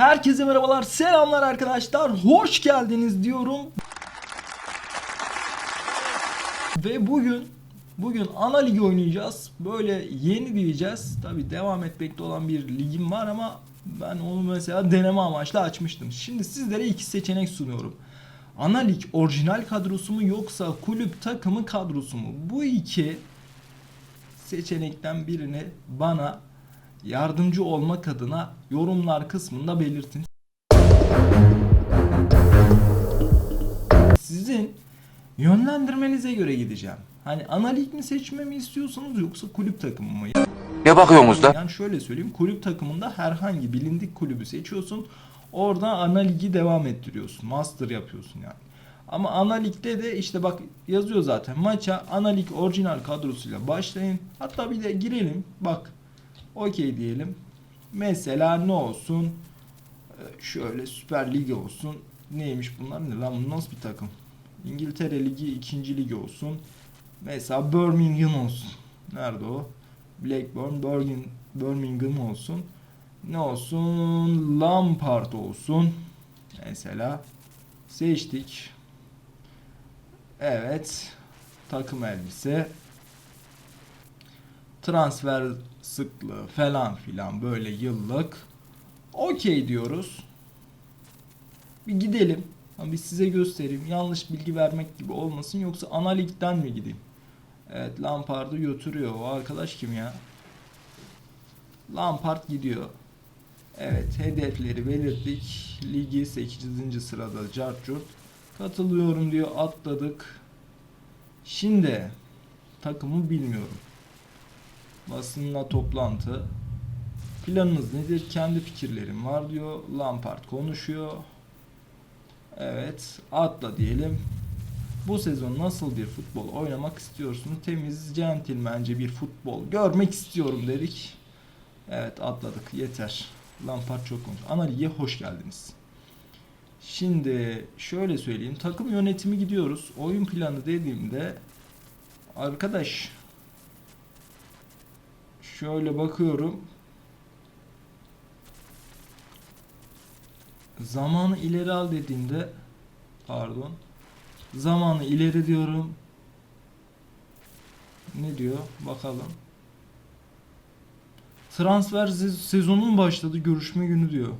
Herkese merhabalar, selamlar arkadaşlar. Hoş geldiniz diyorum. Ve bugün bugün ana ligi oynayacağız. Böyle yeni diyeceğiz. Tabi devam etmekte olan bir ligim var ama ben onu mesela deneme amaçlı açmıştım. Şimdi sizlere iki seçenek sunuyorum. Ana lig orijinal kadrosu mu yoksa kulüp takımı kadrosu mu? Bu iki seçenekten birini bana yardımcı olmak adına yorumlar kısmında belirtin. Sizin yönlendirmenize göre gideceğim. Hani ana lig mi seçmemi istiyorsunuz yoksa kulüp takımı mı? Ne bakıyorsunuz da? Yani şöyle söyleyeyim kulüp takımında herhangi bilindik kulübü seçiyorsun. Orada ana ligi devam ettiriyorsun. Master yapıyorsun yani. Ama ana ligde de işte bak yazıyor zaten maça ana lig orijinal kadrosuyla başlayın. Hatta bir de girelim. Bak okey diyelim. Mesela ne olsun? Ee, Şöyle Süper Lig olsun. Neymiş bunlar ne lan bu nasıl bir takım? İngiltere Ligi ikinci ligi olsun. Mesela Birmingham olsun. Nerede o? Blackburn, Birmingham, Birmingham olsun. Ne olsun? Lampard olsun. Mesela seçtik. Evet. Takım elbise. Transfer sıklığı falan filan böyle yıllık. Okey diyoruz. Bir gidelim. Bir size göstereyim. Yanlış bilgi vermek gibi olmasın. Yoksa ana ligden mi gideyim? Evet Lampard'ı götürüyor. O arkadaş kim ya? Lampard gidiyor. Evet hedefleri belirttik. Ligi 8. sırada Carchurt. Katılıyorum diyor atladık. Şimdi takımı bilmiyorum. Basınla toplantı. Planınız nedir? Kendi fikirlerim var diyor. Lampard konuşuyor. Evet atla diyelim. Bu sezon nasıl bir futbol oynamak istiyorsun? Temiz, centilmence bir futbol görmek istiyorum dedik. Evet atladık yeter. Lampard çok konuştu. Ana lige hoş geldiniz. Şimdi şöyle söyleyeyim. Takım yönetimi gidiyoruz. Oyun planı dediğimde arkadaş şöyle bakıyorum. Zamanı ileri al dediğimde pardon zamanı ileri diyorum. Ne diyor? Bakalım. Transfer se- sezonun başladı. Görüşme günü diyor.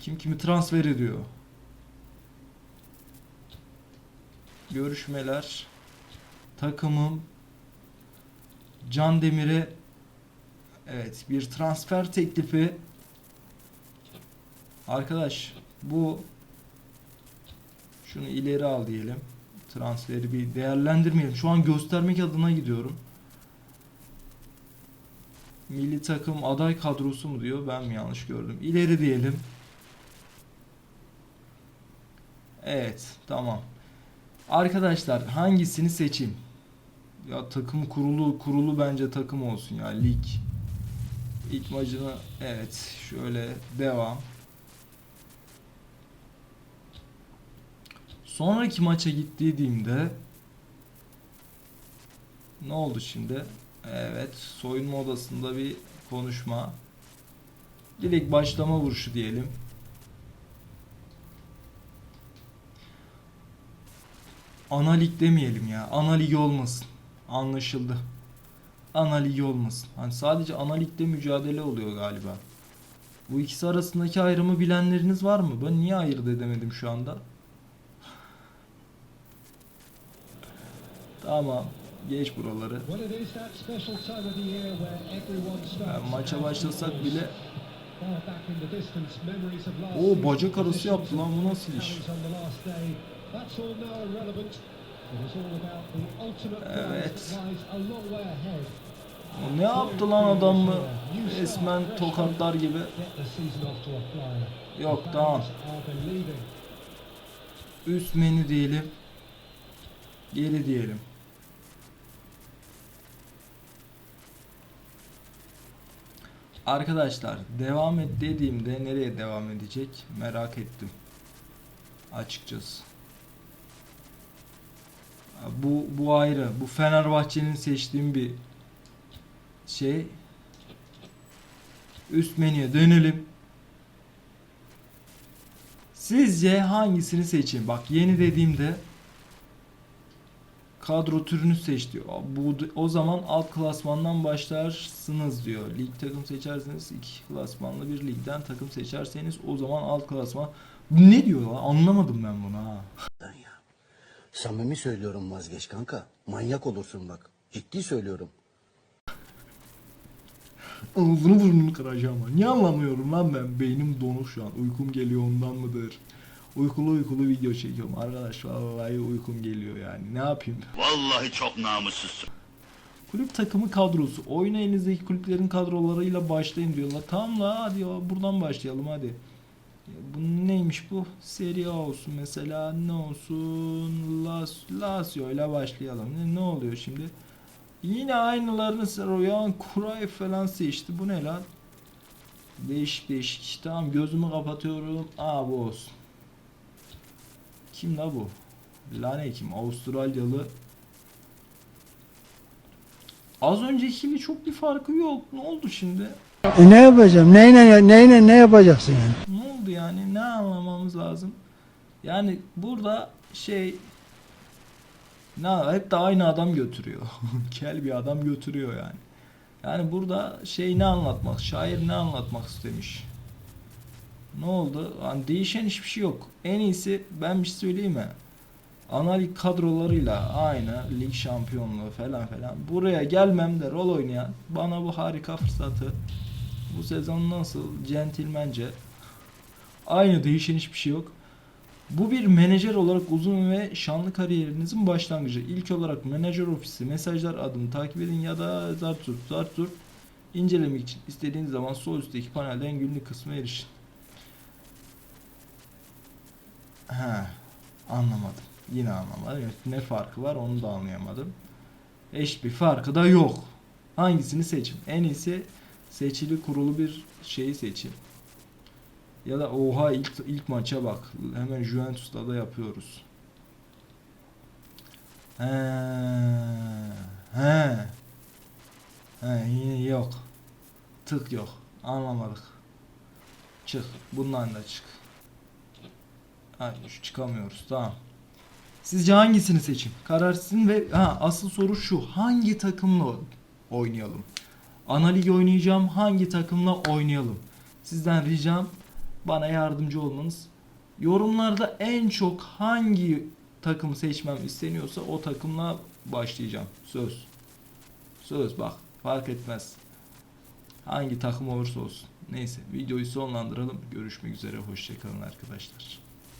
Kim kimi transfer ediyor? Görüşmeler. Takımım. Can Demir'e evet bir transfer teklifi. Arkadaş bu şunu ileri al diyelim. Transferi bir değerlendirmeyelim. Şu an göstermek adına gidiyorum. Milli takım aday kadrosu mu diyor? Ben mi yanlış gördüm? İleri diyelim. Evet, tamam. Arkadaşlar hangisini seçeyim? Ya takım kurulu kurulu bence takım olsun ya lig. İlk maçını evet şöyle devam. Sonraki maça gittiğimde ne oldu şimdi? Evet, soyunma odasında bir konuşma. Direkt başlama vuruşu diyelim. Ana lig demeyelim ya. Ana ligi olmasın. Anlaşıldı. Ana ligi olmasın. Hani sadece ana ligde mücadele oluyor galiba. Bu ikisi arasındaki ayrımı bilenleriniz var mı? Ben niye ayırt edemedim şu anda? Tamam. Geç buraları. Yani maça başlasak bile season's bacak arası yaptı lan, bu nasıl iş? Evet. O ne yaptı lan adam mı? Resmen tokatlar gibi. Yok tamam. Üst menü diyelim. Geri diyelim. Arkadaşlar devam et dediğimde nereye devam edecek merak ettim. Açıkçası. Bu bu ayrı. Bu Fenerbahçe'nin seçtiğim bir şey. Üst menüye dönelim. Sizce hangisini seçeyim? Bak yeni dediğimde kadro türünü seç diyor. Bu o zaman alt klasmandan başlarsınız diyor. Lig takım seçerseniz iki klasmanlı bir ligden takım seçerseniz o zaman alt klasman. Ne diyor lan? Anlamadım ben bunu ha. Samimi söylüyorum vazgeç kanka. Manyak olursun bak. Ciddi söylüyorum. Ağzını burnunu kıracağım ama. Niye anlamıyorum lan ben? Beynim donuk şu an. Uykum geliyor ondan mıdır? Uykulu uykulu video çekiyorum. Arkadaş vallahi uykum geliyor yani. Ne yapayım? Vallahi çok namussuzsun. Kulüp takımı kadrosu. Oyuna elinizdeki kulüplerin kadrolarıyla başlayın diyorlar. Tamam la hadi ya buradan başlayalım hadi. Bu neymiş bu? Serie A olsun mesela. Ne olsun? Las, Lazio ile başlayalım. Ne, ne oluyor şimdi? Yine aynılarını Royan Kuray falan seçti. Bu ne lan? Değişik değişik. Tamam gözümü kapatıyorum. Aa bu olsun. Kim la bu? Lane kim? Avustralyalı Az öncekiyle çok bir farkı yok. Ne oldu şimdi? E ne yapacağım? Neyle, neyle ne yapacaksın yani? Ne oldu yani? Ne anlamamız lazım? Yani burada şey ne hep de aynı adam götürüyor. Kel bir adam götürüyor yani. Yani burada şey ne anlatmak, şair ne anlatmak istemiş. Ne oldu? Yani değişen hiçbir şey yok. En iyisi ben bir şey söyleyeyim mi? Ana lig kadrolarıyla aynı lig şampiyonluğu falan falan. Buraya gelmem de rol oynayan bana bu harika fırsatı bu sezon nasıl centilmence aynı değişen hiçbir şey yok. Bu bir menajer olarak uzun ve şanlı kariyerinizin başlangıcı. İlk olarak menajer ofisi mesajlar adını takip edin ya da Zarturt Zarturt incelemek için istediğiniz zaman sol üstteki panelden günlük kısmına erişin. Ha, anlamadım. Yine anlamadım. Ne farkı var onu da anlayamadım. Hiçbir farkı da yok. Hangisini seçin? En iyisi seçili kurulu bir şeyi seçin. Ya da oha ilk ilk maça bak. Hemen Juventus'ta da yapıyoruz. He. He. He yine yok. Tık yok. Anlamadık. Çık. Bundan da çık. Hayır çıkamıyoruz. Tamam. Sizce hangisini seçeyim? Karar sizin ve ha asıl soru şu. Hangi takımla oynayalım? Ana oynayacağım. Hangi takımla oynayalım? Sizden ricam bana yardımcı olmanız. Yorumlarda en çok hangi takım seçmem isteniyorsa o takımla başlayacağım. Söz. Söz bak fark etmez. Hangi takım olursa olsun. Neyse videoyu sonlandıralım. Görüşmek üzere. Hoşçakalın arkadaşlar.